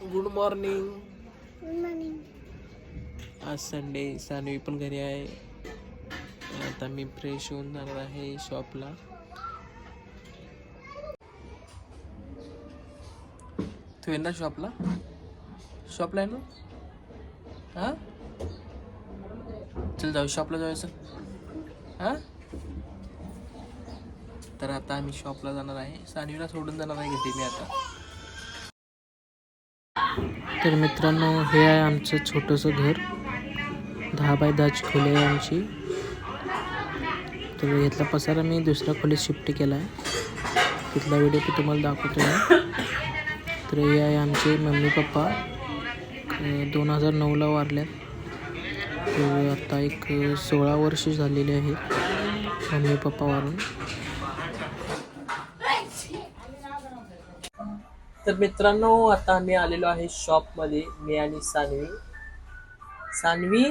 Good morning morning आज Sunday Saanvi पण घरी आहे. आता मी फ्रेश होऊन जाणार आहे शॉपला तू येणार शॉपला शॉपला आहे ना? हां? चल जाऊ शॉपला जाऊया हां? तर आता आम्ही शॉपला जाणार आहे. सानवीला सोडून जाणार आहे घरी मी आता. तर मित्रांनो हे आहे आमचं छोटंसं घर. दहा बाय दहाची खोली आहे आमची. तर घेतला पसारा मी दुसऱ्या खोलीत शिफ्ट केला आहे तिथला व्हिडिओ मी तुम्हाला दाखवतो आहे तर हे आहे आमचे मम्मी पप्पा. दोन हजार नऊला वारल्यात. तर आता एक सोळा वर्ष झालेले आहेत मम्मी पप्पा वारून. तर मित्रांनो आता आम्ही आलेलो आहे शॉपमध्ये मी आणि सानवी. सानवी?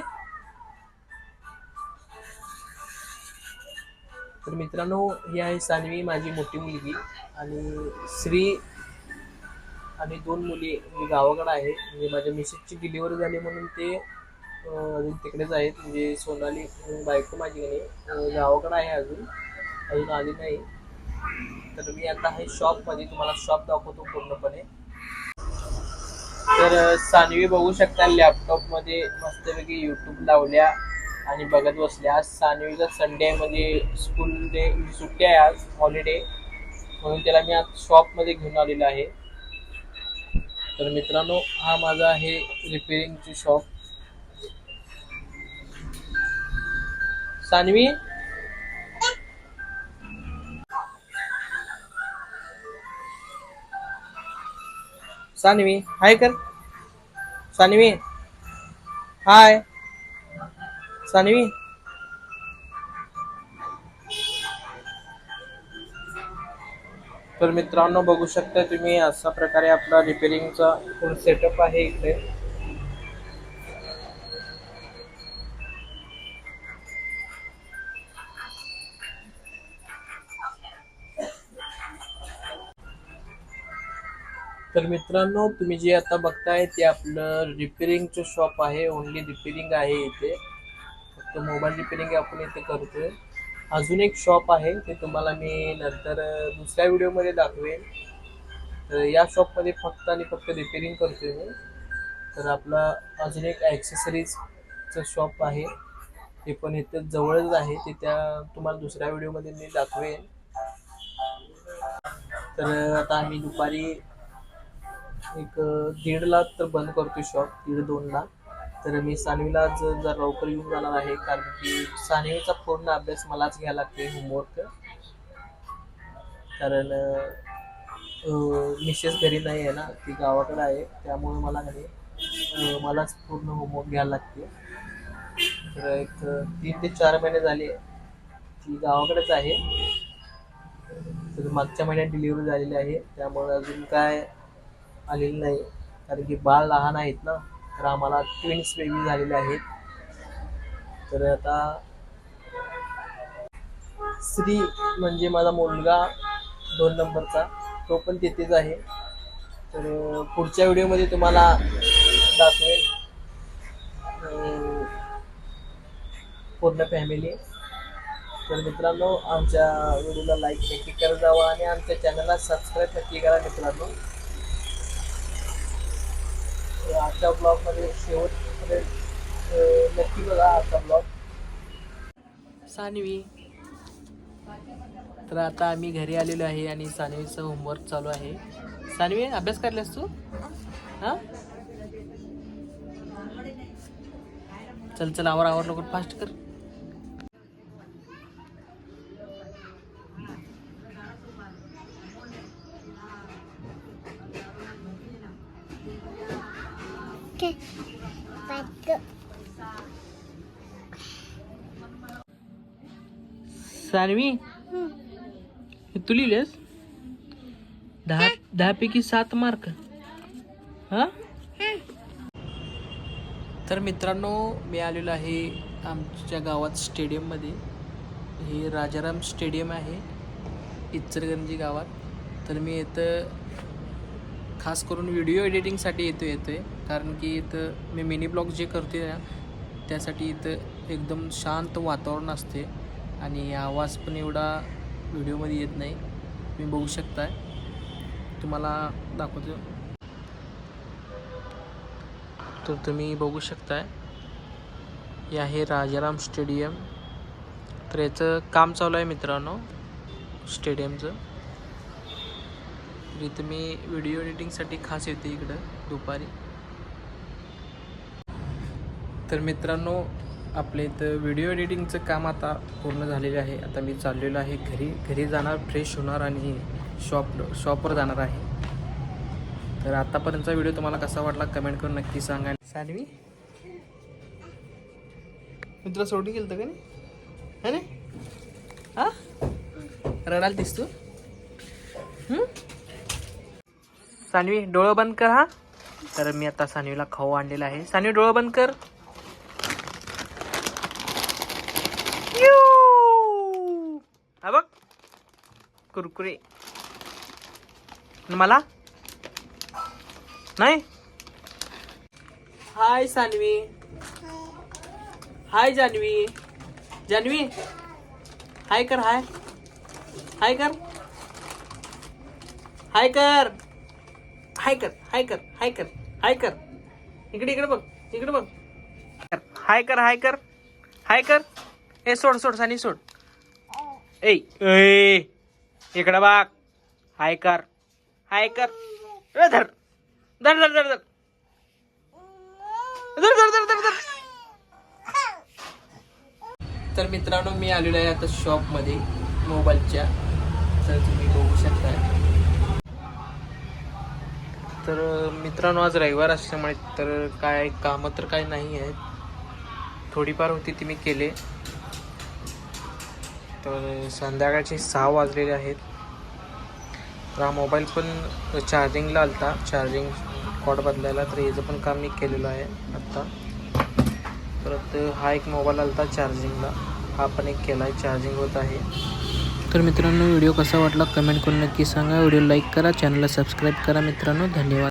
तर मित्रांनो ही आहे सानवी माझी मोठी मुलगी आणि श्री आणि दोन मुली म्हणजे गावाकडे आहे. म्हणजे माझ्या मिसेसची डिलिव्हरी झाली म्हणून ते अजून तिकडेच आहेत. म्हणजे सोनाली बायको माझी गावाकडे आहे अजून. अजून आली नाही. तर मी आता हे शॉपमध्ये तुम्हाला शॉप दाखवतो पूर्णपणे. तर सानवी बघू शकता लॅपटॉपमध्ये मस्तपैकी यूट्यूब लावल्या आणि बघत बसल्या. आज सानवीचा संडे म्हणजे स्कूल डे सुट्टी आहे आज हॉलिडे म्हणून त्याला मी आज शॉपमध्ये घेऊन आलेलो आहे. तर मित्रांनो हा माझा आहे रिपेरिंगची शॉप सानवी? सानवी हाय कर. सानवी. हाय. सानवी. तर मित्रांनो बघू शकता तुम्ही अशा प्रकारे आपला रिपेरिंगचा फुल सेटअप आहे इकडे. तर मित्रांनो तुम्ही जे आता बघताय ते आपलं रिपेरिंगचं शॉप आहे. ओनली रिपेरिंग आहे इथे. फक्त मोबाईल रिपेरिंग आपण इथे करतोय. अजून एक शॉप आहे ते तुम्हाला मी नंतर दुसऱ्या व्हिडिओमध्ये दाखवेन. तर या शॉपमध्ये फक्त आणि फक्त रिपेरिंग करतोय मी. तर आपला अजून एक ॲक्सेसरीजचं शॉप आहे. ते पण इथे जवळच आहे. ते त्या तुम्हाला दुसऱ्या व्हिडिओमध्ये मी दाखवेन. तर आता आम्ही दुपारी एक दीडला तर बंद करतो शॉप दीड दोनला तर मी सानवीला आज जरा लवकर येऊन जाणार आहे कारण की सानवीचा पूर्ण अभ्यास मलाच घ्यायला लागते होमवर्क कारण मिसेस घरी नाही आहे ना ती गावाकडे आहे त्यामुळे मला घरी मलाच पूर्ण होमवर्क घ्यायला लागते तर एक तीन ते चार महिने झाले ती गावाकडेच आहे. तर मागच्या महिन्यात डिलिव्हरी झालेली आहे त्यामुळे अजून काय आलेली नाही. कारण की बाळ लहान आहेत ना तर आम्हाला ट्विन्स बेबी झालेले आहेत. तर आता श्री म्हणजे माझा मुलगा दोन नंबरचा तो पण तिथेच आहे. तर पुढच्या व्हिडिओमध्ये तुम्हाला दाखवेल. पूर्ण फॅमिली तर मित्रांनो आमच्या व्हिडिओला लाईक नक्की करत जावा आणि आमच्या चॅनलला सबस्क्राईब नक्की करा मित्रांनो. आजच्या ब्लॉगमध्ये शेवटपर्यंत नक्की बघा आजचा ब्लॉग सानवी. तर आता आम्ही घरी आलेलो आहे आणि सानवीचं होमवर्क चालू आहे. सानवी अभ्यास करल्यास तू? हां? चल चल आवर आवर लवकर फास्ट कर. सानवी हे तू लिहिलेस दहा दहापैकी सात मार्क हा तर मित्रांनो मी आलेलो आहे आमच्या गावात स्टेडियममध्ये हे राजाराम स्टेडियम आहे इचलगंजी गावात. तर मी इथं खास करून व्हिडिओ एडिटिंगसाठी येतो येतो आहे कारण की इथं मी मिनी ब्लॉग जे करते ना त्यासाठी इथं एकदम शांत वातावरण असते आणि आवाज पण एवढा व्हिडिओमध्ये येत नाही. तुम्ही बघू शकताय. तुम्हाला दाखवतो. तर तुम्ही बघू शकताय. हे आहे राजाराम स्टेडियम. तर याचं काम चालू आहे मित्रांनो स्टेडियमचं. तर मी व्हिडिओ एडिटिंगसाठी खास येते इकडं दुपारी. तर मित्रांनो आपल्या इथं व्हिडिओ एडिटिंगचं काम आता पूर्ण झालेलं आहे. आता मी चाललेलो आहे घरी. घरी जाणार फ्रेश होणार आणि शॉप शॉपवर जाणार आहे. तर आतापर्यंतचा व्हिडिओ तुम्हाला कसा वाटला कमेंट करून नक्की सांगा. सानवी? मी तुला सोडून गेलं का नाही? है हा? रडाल दिसतो हम्म? सानवी डोळं बंद कर हा. तर मी आता सानवीला खाऊ आणलेला आहे. सानवी डोळं बंद कर. हा बघ. कुरकुरे. मला? नाही? हाय सानवी. हाय जानवी. जानवी? हाय कर हाय. हाय कर. हाय कर. हाय कर हाय कर हाय कर हाय कर इकडे इकडे बघ इकडे बघ. हाय कर हाय कर हाय कर ए सोड सोड सानी सोड. ए इकडे बघ. हाय कर हाय कर ए धर धर धर. धर धर तर मित्रांनो मी आलेलो आहे आता शॉपमध्ये मोबाईलच्या. तर तुम्ही बघू शकता तर मित्रांनो आज रविवार असल्यामुळे तर काय कामं तर काही नाही आहेत. थोडीफार होती ती मी केले. तर संध्याकाळचे सहा वाजलेले आहेत. तर हा मोबाईल पण चार्जिंगला आलता. चार्जिंग कॉड बदलायला तर याचं पण काम मी केलेलं आहे आत्ता. परत हा एक मोबाईल आलता चार्जिंगला. हा पण एक केला आहे चार्जिंग होत आहे. तर मित्रांनो व्हिडिओ कसा वाटला कमेंट करून नक्की सांगा. व्हिडिओ लाईक करा चॅनलला सबस्क्राईब करा मित्रांनो. धन्यवाद.